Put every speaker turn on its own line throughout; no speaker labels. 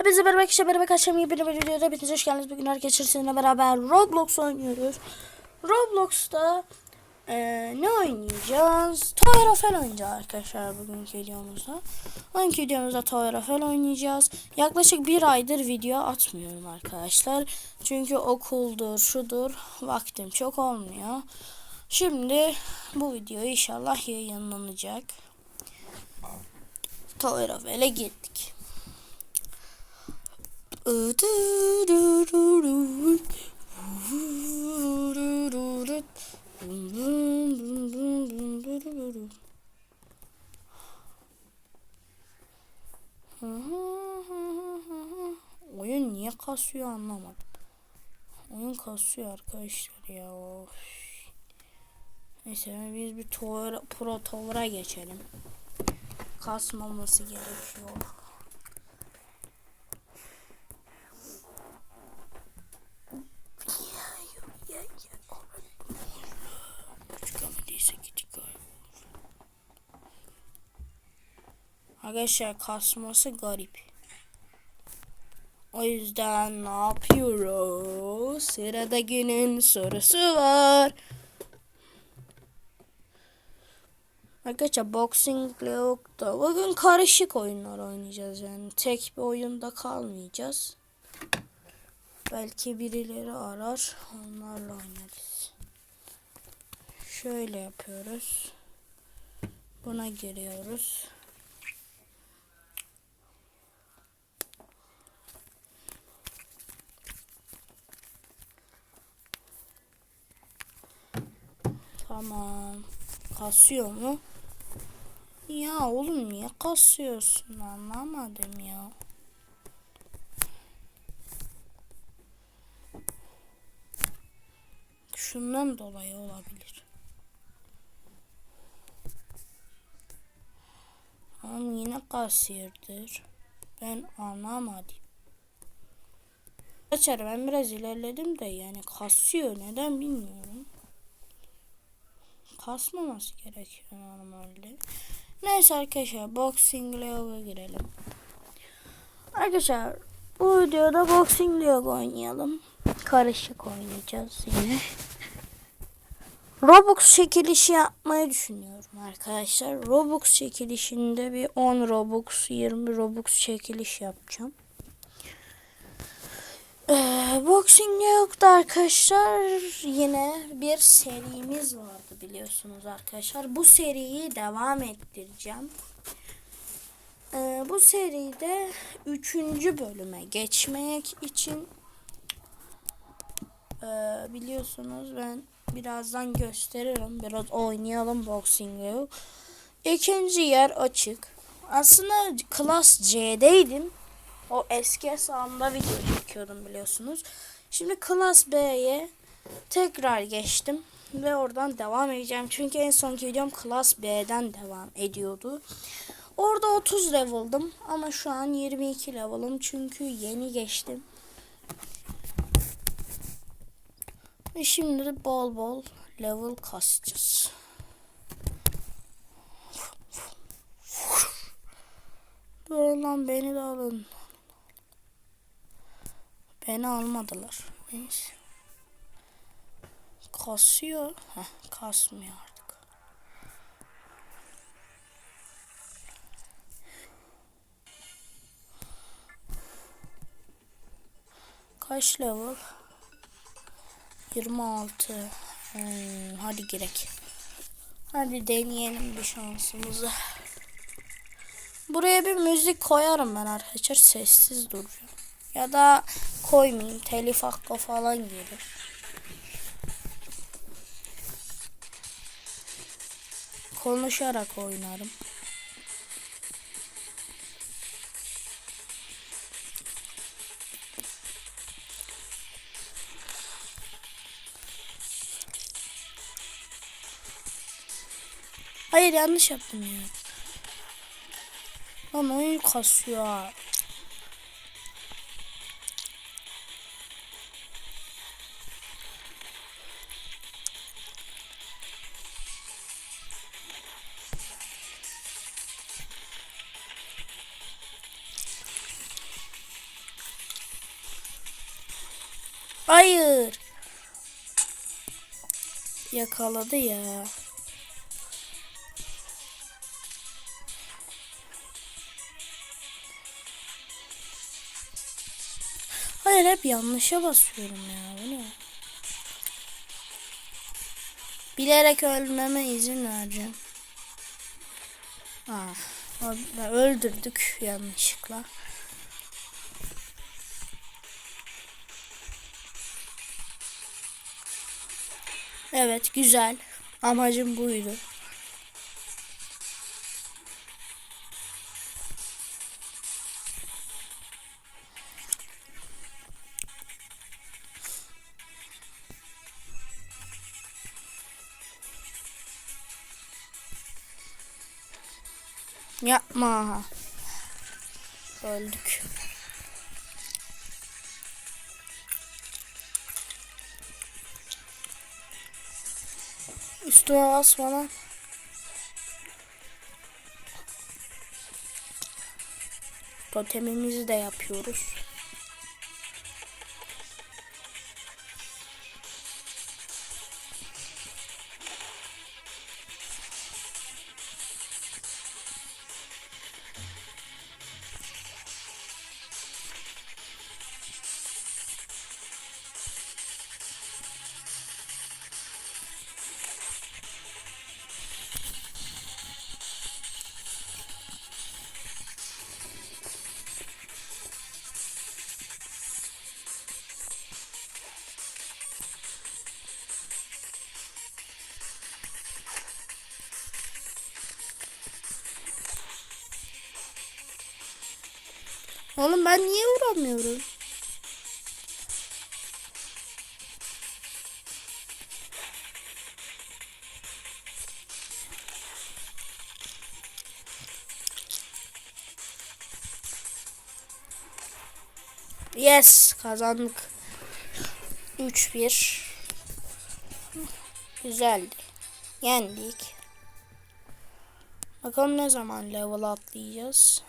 Hepinize merhaba arkadaşlar. Merhaba arkadaşlar. Yeni bir videoda hepiniz hoş geldiniz. Bugün arkadaşlar sizinle beraber Roblox oynuyoruz. Roblox'ta eee, ne oynayacağız? Tower of Hell oynayacağız arkadaşlar bugünkü videomuzda. Bugünkü videomuzda Tower of Hell oynayacağız. Yaklaşık bir aydır video atmıyorum arkadaşlar. Çünkü okuldur, şudur. Vaktim çok olmuyor. Şimdi bu video inşallah yayınlanacak. Tower of Hell'e gittik. Oyun niye kasıyor anlamadım. Oyun kasıyor arkadaşlar ya. Of. Neyse biz bir tower, pro tower'a geçelim. Kasmaması gerekiyor. Arkadaşlar kasması garip. O yüzden ne yapıyoruz? Sırada günün sorusu var. Arkadaşlar boxing yok bugün karışık oyunlar oynayacağız yani tek bir oyunda kalmayacağız. Belki birileri arar onlarla oynarız. Şöyle yapıyoruz. Buna giriyoruz. Tamam. Kasıyor mu? Ya oğlum niye kasıyorsun anlamadım ya. Şundan dolayı olabilir. Ama yine kasiyerdir. Ben anlamadım. Açar ben biraz ilerledim de yani kasıyor neden bilmiyorum. Kasmaması gerekiyor normalde. Neyse arkadaşlar Boxing League'a girelim. Arkadaşlar bu videoda Boxing League oynayalım. Karışık oynayacağız yine. Robux çekilişi yapmayı düşünüyorum arkadaşlar. Robux çekilişinde bir 10 Robux, 20 Robux çekiliş yapacağım. Ee, Boxing League'da arkadaşlar yine bir serimiz vardı biliyorsunuz arkadaşlar. Bu seriyi devam ettireceğim. Ee, bu seride 3. bölüme geçmek için e, biliyorsunuz ben birazdan gösteririm. Biraz oynayalım Boxing League. İkinci yer açık. Aslında Class C'deydim. O eski hesabımda video çekiyordum biliyorsunuz. Şimdi Class B'ye tekrar geçtim. Ve oradan devam edeceğim. Çünkü en sonki videom Class B'den devam ediyordu. Orada 30 level'dım. Ama şu an 22 level'ım. Çünkü yeni geçtim. Ve şimdi de bol bol level kasacağız. Durun lan beni de alın. Beni almadılar. Neyse. Kasıyor. Heh, kasmıyor artık. Kaç level? 26. Hmm, hadi girek. Hadi deneyelim bir şansımızı. Buraya bir müzik koyarım ben arkadaşlar. Sessiz duracağım. Ya da koymayayım. Telif hakkı falan gelir. Konuşarak oynarım. Hayır yanlış yaptım ya. Lan oyun kasıyor. Hayır. Yakaladı ya. Hayır hep yanlışa basıyorum ya. Bu ne? Bilerek ölmeme izin vereceğim. Ah, öldürdük yanlışlıkla. Evet güzel. Amacım buydu. Yapma. Öldük. Üstüme basma lan. Totemimizi de yapıyoruz. Oğlum ben niye vuramıyorum? Yes kazandık. 3-1 Güzeldi. Yendik. Bakalım ne zaman level atlayacağız.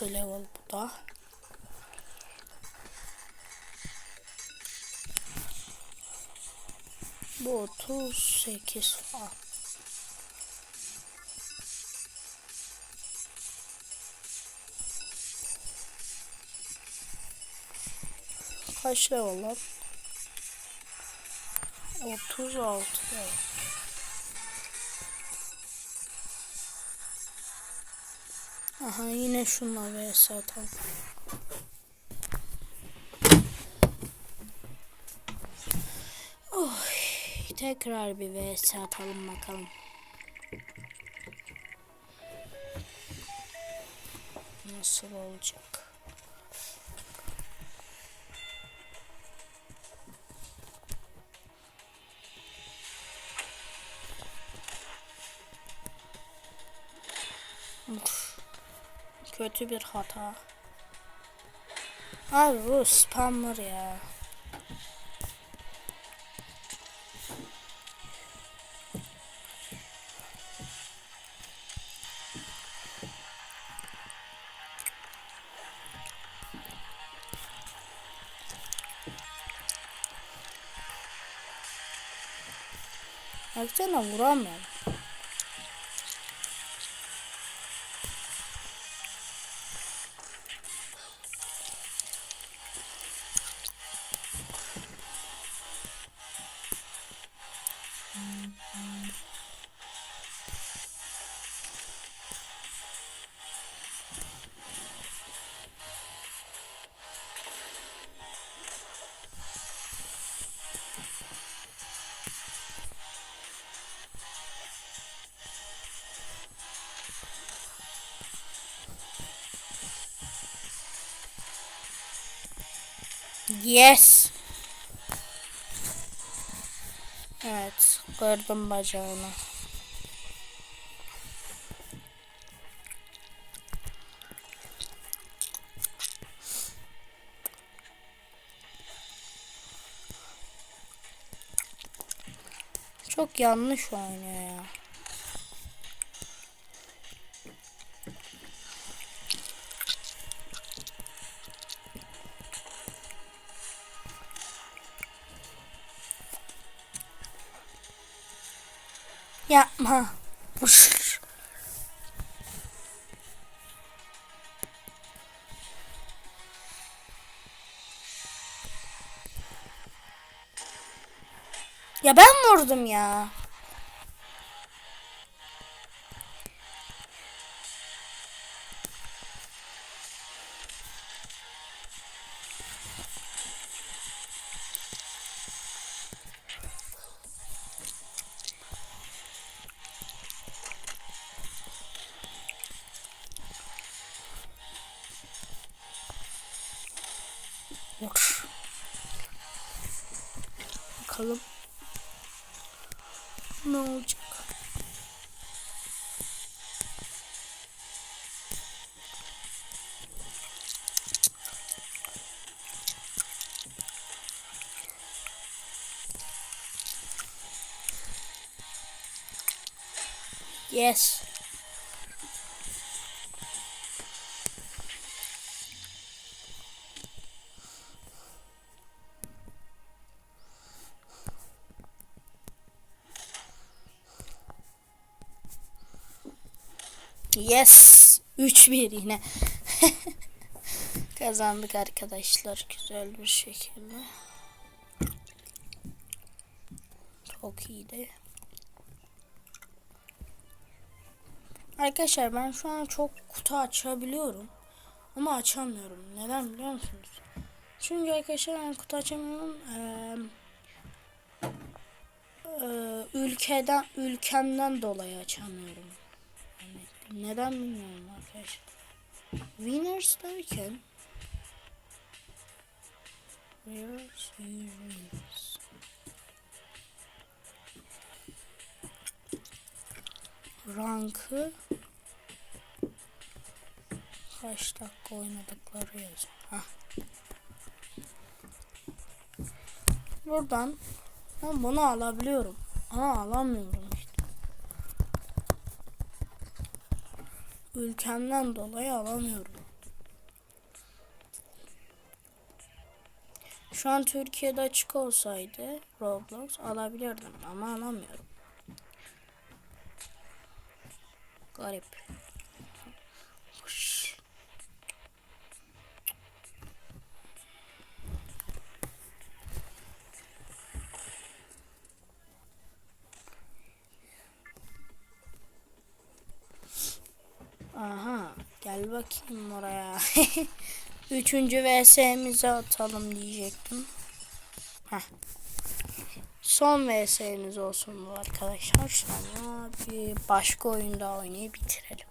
Yirmi altı level bu da. Bu 38 falan. Kaç level lan? 36 level. Aha yine şunla vs atalım. Oh, tekrar bir vs atalım bakalım. Nasıl olacak? Uf. Kötü bir hata. Abi bu spammer ya. Baksana vuramıyorum. Yes. Evet, gördüm bacağını. Çok yanlış oynuyor ya. Yapma. Uş. Ya ben vurdum ya. Yes. Yes. 3-1 yine. Kazandık arkadaşlar güzel bir şekilde. Çok iyiydi. Arkadaşlar ben şu an çok kutu açabiliyorum. Ama açamıyorum. Neden biliyor musunuz? Çünkü arkadaşlar ben kutu açamıyorum. E, ülkeden ülkemden dolayı açamıyorum. Yani neden bilmiyorum arkadaşlar. Winners derken Winners, winners. Rankı kaç dakika oynadıkları yazıyor. Hah. Buradan ben bunu alabiliyorum. Ama alamıyorum işte. Ülkemden dolayı alamıyorum. Şu an Türkiye'de açık olsaydı Roblox alabilirdim ama alamıyorum. Garip. Aha gel bakayım oraya. Üçüncü VS'mizi atalım diyecektim. Heh. Son VS'miz olsun bu arkadaşlar. Sonra bir başka oyunda oynayıp bitirelim.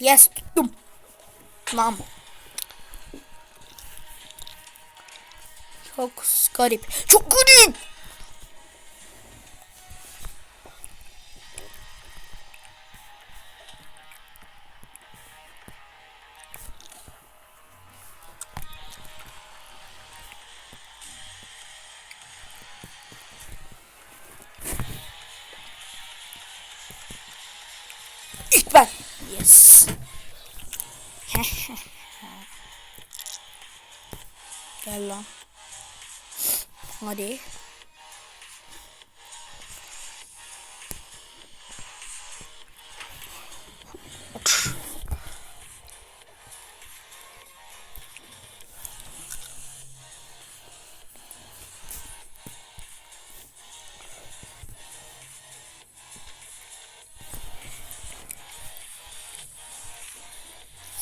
Yes tuttum. Tamam. Çok garip. Çok garip. İlk ben. Yes. Gel lan. Hadi.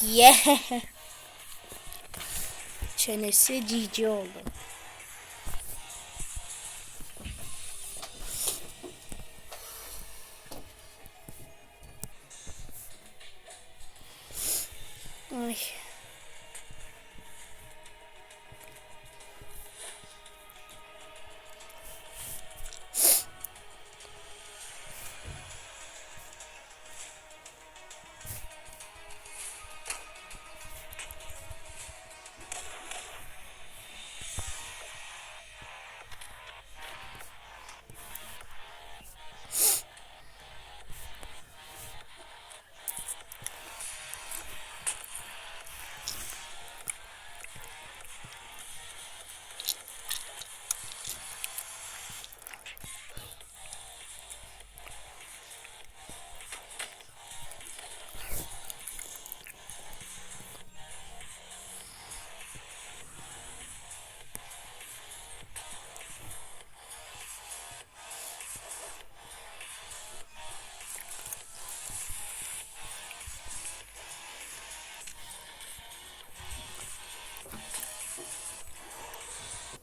Yeah. Çenesi cici oldu.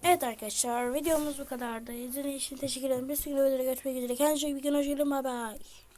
Evet arkadaşlar videomuz bu kadardı. İzlediğiniz için teşekkür ederim. Bir sonraki videoda görüşmek üzere. Kendinize iyi bakın. Hoşçakalın. Bye bye.